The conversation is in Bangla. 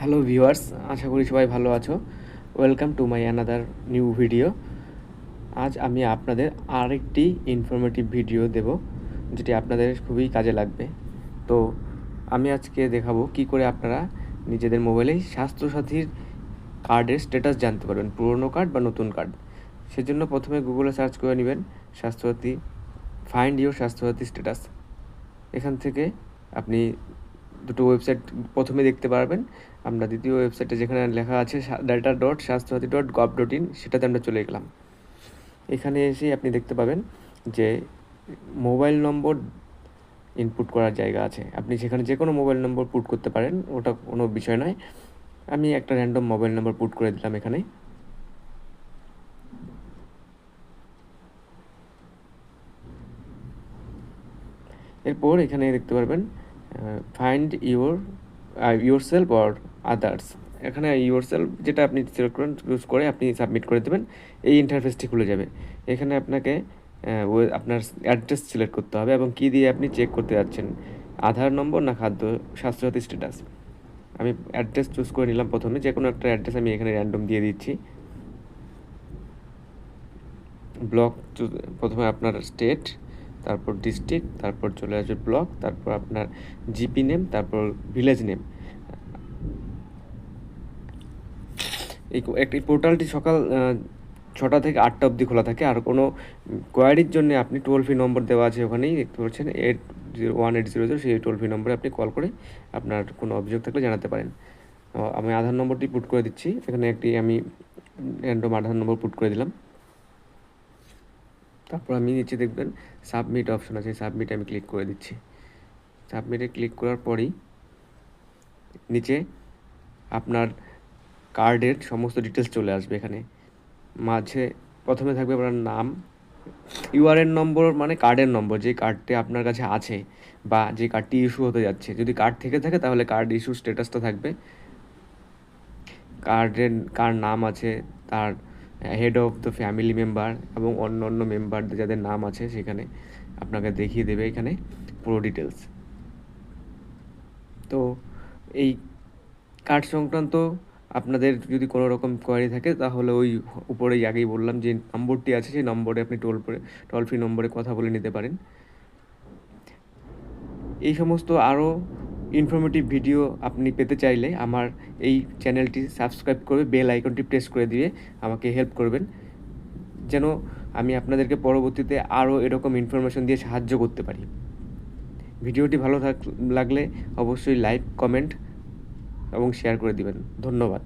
হ্যালো ভিউয়ার্স আশা করি সবাই ভালো আছো। Welcome to my another new video আজ আমি আপনাদের আরেকটি ইনফরমেটিভ ভিডিও দেব, যেটি আপনাদের খুবই কাজে লাগবে। তো আমি আজকে দেখাবো কি করে আপনারা নিজেদের মোবাইলেই স্বাস্থ্যসাথীর কার্ডের স্ট্যাটাস জানতে পারবেন, পুরনো কার্ড বা নতুন কার্ড সেজন্য প্রথমে গুগলে সার্চ করে নেবেন, Swasthyasathi find your Swasthyasathi status এখান থেকে আপনি দুটো ওয়েবসাইট প্রথমে দেখতে পারবেন। আমরা দ্বিতীয় ওয়েবসাইটে যেখানে লেখা আছে data dot Swasthyasathi dot gov dot in সেটাতে আমরা চলে গেলাম। এখানে এসে আপনি দেখতে পাবেন যে মোবাইল নম্বর ইনপুট করার জায়গা আছে। আপনি সেখানে যে কোনো মোবাইল নম্বর পুট করতে পারেন, ওটা কোনো বিষয় নয়। আমি একটা র্যান্ডম মোবাইল নম্বর পুট করে দিলাম এখানে। এরপর এখানে দেখতে পারবেন find your yourself or others এখানে ইউর সেলফ যেটা আপনি সিলেক্ট করেন চুজ করে আপনি সাবমিট করে দেবেন, এই ইন্টারফেসটি খুলে যাবে। এখানে আপনাকে আপনার অ্যাড্রেস সিলেক্ট করতে হবে এবং কী দিয়ে আপনি চেক করতে যাচ্ছেন, আধার নম্বর না খাদ্য, স্বাস্থ্যসাথী স্ট্যাটাস আমি অ্যাড্রেস চুজ করে নিলাম প্রথমে যে কোনো একটা অ্যাড্রেস আমি এখানে র্যান্ডম দিয়ে দিচ্ছি। ব্লক প্রথমে আপনার স্টেট তারপর ডিস্ট্রিক্ট তারপর চলে আসবে ব্লক তারপর আপনার জিপি নেম তারপর ভিলেজ নেম এই একটি পোর্টালটি সকাল ছটা থেকে আটটা অবধি খোলা থাকে। আর কোনো কোয়ারির জন্য আপনি টোল ফ্রি নম্বর দেওয়া আছে ওখানেই, দেখতে পাচ্ছেন eight zero one eight zero zero সেই টোল ফ্রি নম্বরে আপনি কল করে আপনার কোনো অভিযোগ থাকলে জানাতে পারেন। আমি আধার নম্বরটি পুট করে দিচ্ছি। এখানে একটি আমি র্যান্ডম আধার নম্বর পুট করে দিলাম। তারপর আমি নিচে দেখবেন সাবমিট অপশন আছে সাবমিট আমি ক্লিক করে দিচ্ছি। সাবমিটে ক্লিক করার পরই নিচে আপনার কার্ডের সমস্ত ডিটেলস চলে আসবে এখানে। মাঝে প্রথমে থাকবে আপনার নাম ইউআরএন নম্বর মানে কার্ডের নম্বর যে কার্ডটি আপনার কাছে আছে বা যে কার্ডটি ইস্যু হতে যাচ্ছে। যদি কার্ড থেকে থাকে তাহলে কার্ড ইস্যু স্ট্যাটাসটা থাকবে। কার্ডের কার নাম আছে, তার head of the family member এবং অন্য অন্য মেম্বার যাদের নাম আছে সেখানে আপনাকে দেখিয়ে দেবে এখানে পুরো ডিটেলস তো এই কার্ড সংক্রান্ত আপনাদের যদি কোনো রকম কোয়ারি থাকে তাহলে ওই উপরেই আগেই বললাম যে নম্বরটি আছে সেই নম্বরে আপনি টোল টোল ফ্রি নম্বরে কথা বলে নিতে পারেন। এই সমস্ত আরও ইনফরমেটিভ ভিডিও আপনি পেতে চাইলে আমার এই চ্যানেলটি সাবস্ক্রাইব করে বেল আইকনটি প্রেস করে দিয়ে আমাকে হেল্প করবেন। যেন আমি আপনাদেরকে পরবর্তীতে আরও এরকম ইনফরমেশন দিয়ে সাহায্য করতে পারি। ভিডিওটি ভালো থাক লাগলে অবশ্যই লাইক কমেন্ট এবং শেয়ার করে দিবেন। ধন্যবাদ।